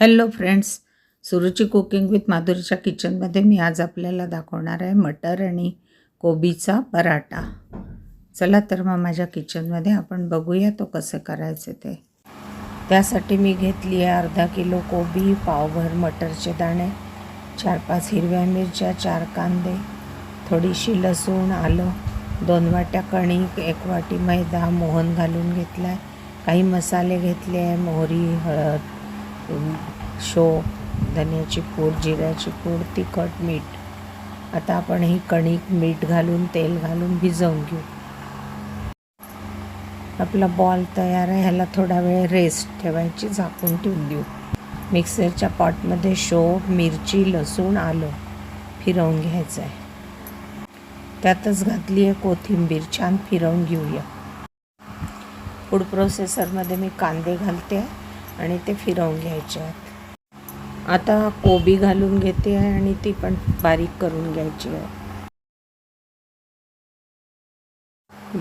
Hello friends Suruchi cooking with माधुरीच्या किचनमध्ये मी आज आपल्याला दाखवणार आहे मटर आणि कोबीचा पराठा. चला तर मग माझ्या किचनमध्ये आपण बघूया तो कसं करायचं ते. त्यासाठी मी घेतली आहे अर्धा किलो कोबी पावभर मटरचे दाणे चार पाच हिरव्या मिरच्या चार कांदे थोडीशी लसूण आलं दोन वाट्या कणिक एक वाटी मैदा मोहन घालून घेतला आहे काही मसाले घेतले आहे मोहरी हळद शो धन्याची पूड जिऱ्याची पूड तिखट मीठ. आता आपण ही कणिक मीठ घालून तेल घालून भिजवून घेऊ. आपला बॉल तयार आहे ह्याला थोडा वेळ रेस्ट ठेवायची झाकून ठेवून देऊ. मिक्सरच्या पॉटमध्ये शो मिरची लसूण आलं फिरवून घ्यायचं आहे. त्यातच घातली आहे कोथिंबीर छान फिरवून घेऊया. फूड प्रोसेसरमध्ये मी कांदे घालते. आणि ते फिरवून घ्यायचे आहेत. आता कोबी घालून घेते आहे आणि ती पण बारीक करून घ्यायची आहे.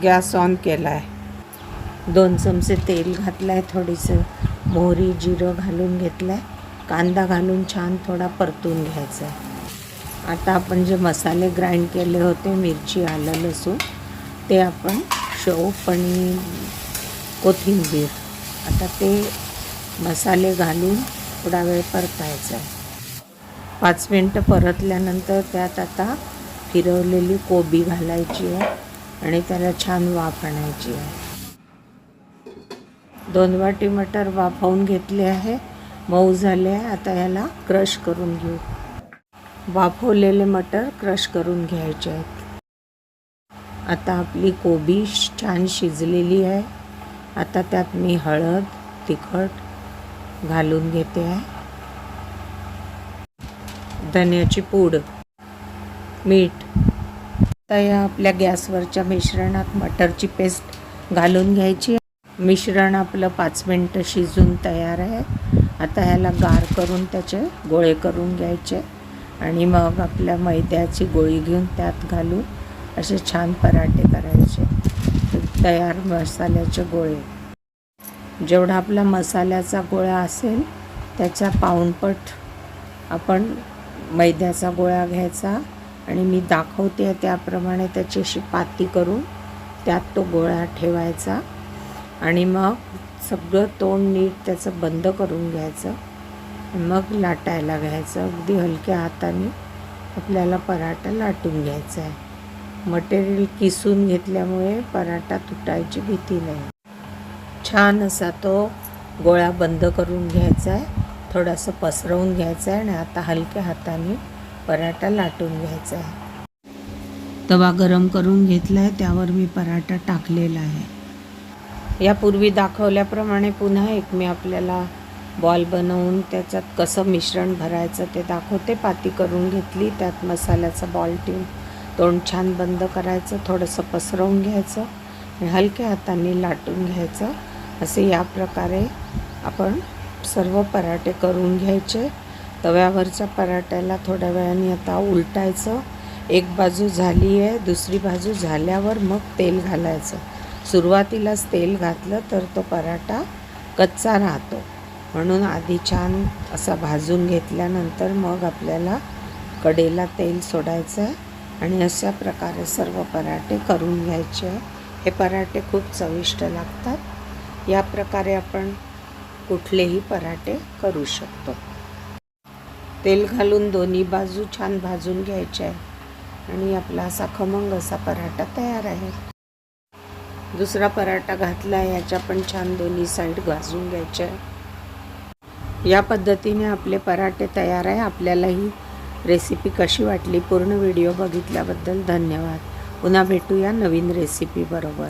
गॅस ऑन केला आहे दोन चमचे तेल घातलं आहे थोडीसं. मोहरी जिरं घालून घेतलं आहे कांदा घालून छान थोडा परतून घ्यायचा आहे. आता आपण जे मसाले ग्राइंड केले होते मिरची आलं लसूण ते आपण शोप आणि कोथिंबीर आता ते मसाले घालून थोडा वेळ परतायचा. आहे पाच मिनटं परतल्यानंतर त्यात आता फिरवलेली कोबी घालायची आहे आणि त्याला छान वाफ आणायची आहे. दोन वाटी मटर वाफवून घेतले आहे. मऊ झाले आहे. आता याला क्रश करून घेऊ. वाफवलेले मटर क्रश करून घ्यायचे आहेत. आता आपली कोबी छान शिजलेली आहे. आता त्यात मी हळद तिखट घालून घेते. आहे धन्याची पूड मीठ आता या आपल्या गॅसवरच्या मिश्रणात मटरची पेस्ट घालून घ्यायची. मिश्रण आपलं पाच मिनटं शिजून तयार आहे. आता ह्याला गार करून त्याचे गोळे करून घ्यायचे. आणि मग आपल्या मैद्याची गोळी घेऊन त्यात घालून असे छान पराठे करायचे. तयार मसाल्याचे गोळे. जेवढा आपला मसाल्याचा गोळा असेल त्याच्या पाऊनपट आपण मैद्याचा गोळा घ्यायचा आणि मी दाखवते त्याप्रमाणे त्याची अशी पाती करून त्यात तो गोळा ठेवायचा. आणि मग सगळं तोंड नीट त्याचं बंद करून घ्यायचं. मग लाटायला घ्यायचं. अगदी हलक्या हाताने आपल्याला पराठा लाटून घ्यायचा आहे. मटेरियल किसून घेतल्यामुळे पराठा तुटायची भीती नाही. छान असा तो गोळा बंद करून घ्यायचा आहे थोडासा पसरवून घ्यायचा आहे आणि आता हलक्या हाताने पराठा लाटून घ्यायचा आहे तवा गरम करून घेतला आहे त्यावर मी पराठा टाकलेला आहे. यापूर्वी दाखवल्याप्रमाणे पुन्हा एक मी आपल्याला बॉल बनवून त्याच्यात कसं मिश्रण भरायचं ते दाखवते. पाती करून घेतली त्यात मसाल्याचा बॉल ठेवून तोंड छान बंद करायचं थोडंसं पसरवून घ्यायचं आणि हलक्या हाताने लाटून घ्यायचं. असे या प्रकारे आपण सर्व पराठे करून घ्यायचे. तव्यावरच्या पराठ्याला थोड्या वेळाने आता उलटायचं. एक बाजू झाली आहे दुसरी बाजू झाल्यावर मग तेल घालायचं. सुरुवातीलाच तेल घातलं तर तो पराठा कच्चा राहतो. म्हणून आधी छान असा भाजून घेतल्यानंतर मग आपल्याला कडेला तेल सोडायचं आहे आणि अशा प्रकारे सर्व पराठे करून घ्यायचे. हे पराठे खूप चविष्ट लागतात. या प्रकारे आपण कुठलेही पराठे करू शकतो. तेल घालून दोन्ही बाजू छान भाजून घ्यायचे आहे. आणि आपला असा खमंग असा पराठा तयार आहे. दुसरा पराठा घातला आहे याच्या पण छान दोन्ही साईड भाजून घ्यायचे आहे. या पद्धतीने आपले पराठे तयार आहे. आपल्याला ही रेसिपी कशी वाटली पूर्ण व्हिडिओ बघितल्याबद्दल धन्यवाद. पुन्हा भेटूया नवीन रेसिपी बरोबर.